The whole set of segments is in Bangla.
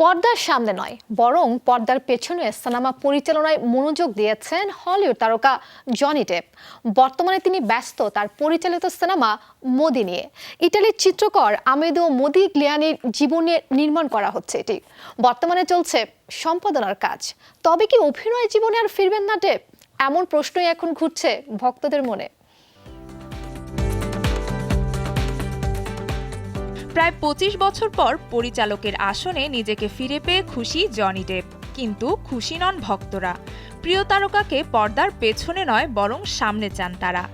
পর্দার সামনে নয়, বরং পর্দার পেছনে সিনেমা পরিচালনায় মনোযোগ দিয়েছেন হলিউড তারকা জনি টেপ বর্তমানে তিনি ব্যস্ত, তার পরিচালিত সিনেমা মোদি নিয়ে। ইটালির চিত্রকর আমেদো মোদি গ্লিয়ানির জীবনে নির্মাণ করা হচ্ছে এটি। বর্তমানে চলছে সম্পাদনার কাজ। তবে কি অভিনয় জীবনে আর ফিরবেন না ডেপ? এমন প্রশ্নই এখন ঘুরছে ভক্তদের মনে। প্রায় পঁচিশ বছর পর পরিচালকের আসনে নিজেকে ফিরে পেয়ে খুশি জনি ডেপ কিন্তু খুশি নন ভক্তরা। প্রিয় তারকাকে পর্দার পেছনে নয়, বরং সামনে চান তারা।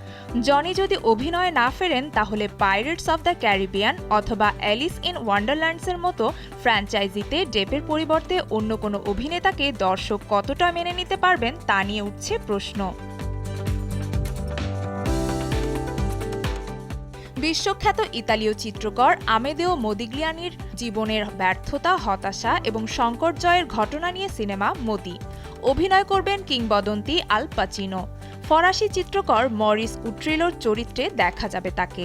জনি যদি অভিনয়ে না ফেরেন, তাহলে পাইরেটস অব দ্য ক্যারিবিয়ান অথবা অ্যালিস ইন ওয়ান্ডারল্যান্ডসের মতো ফ্র্যাঞ্চাইজিতে ডেপের পরিবর্তে অন্য কোনো অভিনেতাকে দর্শক কতটা মেনে নিতে পারবেন, তা নিয়ে উঠছে প্রশ্ন। বিশ্বখ্যাত ইতালীয় চিত্রকর আমেদেও মোদিগ্লিয়ানির জীবনের ব্যর্থতা, হতাশা এবং সংকট জয়ের ঘটনা নিয়ে সিনেমা মোদি। অভিনয় করবেন কিংবদন্তি আল পাচিনো। ফরাসি চিত্রকর মরিস উট্রিলোর চরিত্রে দেখা যাবে তাকে।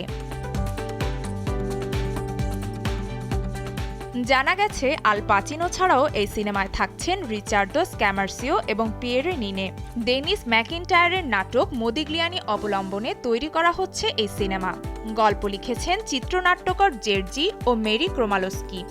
জানা গেছে, আল পাচিনো ছাড়াও এই সিনেমায় থাকছেন রিচার্ডো স্ক্যামার্সিও এবং পিয়েরে নিনে। ডেনিস ম্যাকিনটায়ারের নাটক মোদিগ্লিয়ানি অবলম্বনে তৈরি করা হচ্ছে এই সিনেমা। গল্প লিখেছেন চিত্রনাট্যকর জেরজি ও মেরি ক্রোমালোস্কি।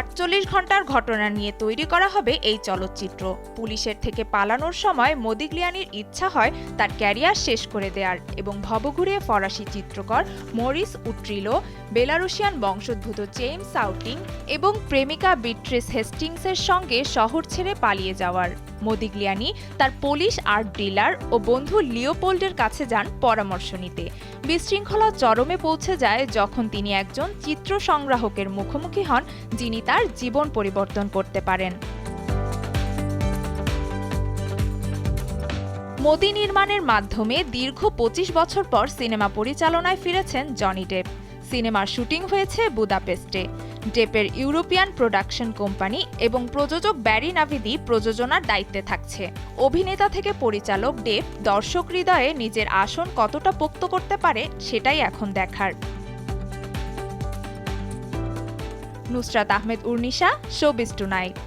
আটচল্লিশ ঘণ্টার ঘটনা নিয়ে তৈরি করা হবে এই চলচ্চিত্র। পুলিশের থেকে পালানোর সময় মদিগলিয়ানির ইচ্ছা হয় তার ক্যারিয়ার শেষ করে দেয়ার এবং ভবঘুরে ফরাসি চিত্রকর মরিস উট্রিলো, বেলারুশিয়ান বংশোদ্ভূত চেম সাউটিং এবং প্রেমিকা বিট্রিস হেস্টিংসের সঙ্গে শহর ছেড়ে পালিয়ে যাওয়ার। মোদিগ্লিয়ানি, তার পুলিশ আর্ট ডিলার ও বন্ধু লিওপোল্ডের কাছে যান পরামর্শ নিতে। বিশৃঙ্খলা চরমে পৌঁছে যায় যখন তিনি একজন চিত্র সংগ্রাহকের মুখোমুখি হন, যিনি তার জীবন পরিবর্তন করতে পারেন। মোদি নির্মাণের মাধ্যমে দীর্ঘ পঁচিশ বছর পর সিনেমা পরিচালনায় ফিরেছেন জনি ডেপ। সিনেমার শুটিং হয়েছে বুদাপেস্টে। ডেপের ইউরোপিয়ান প্রোডাকশন কোম্পানি এবং প্রযোজক ব্যারি নাভিদি প্রযোজনার দায়িত্বে থাকছে। অভিনেতা থেকে পরিচালক ডেপ দর্শক হৃদয়ে নিজের আসন কতটা পোক্ত করতে পারে সেটাই এখন দেখার। Nusrat Ahmed Urnisha showbiz tonight.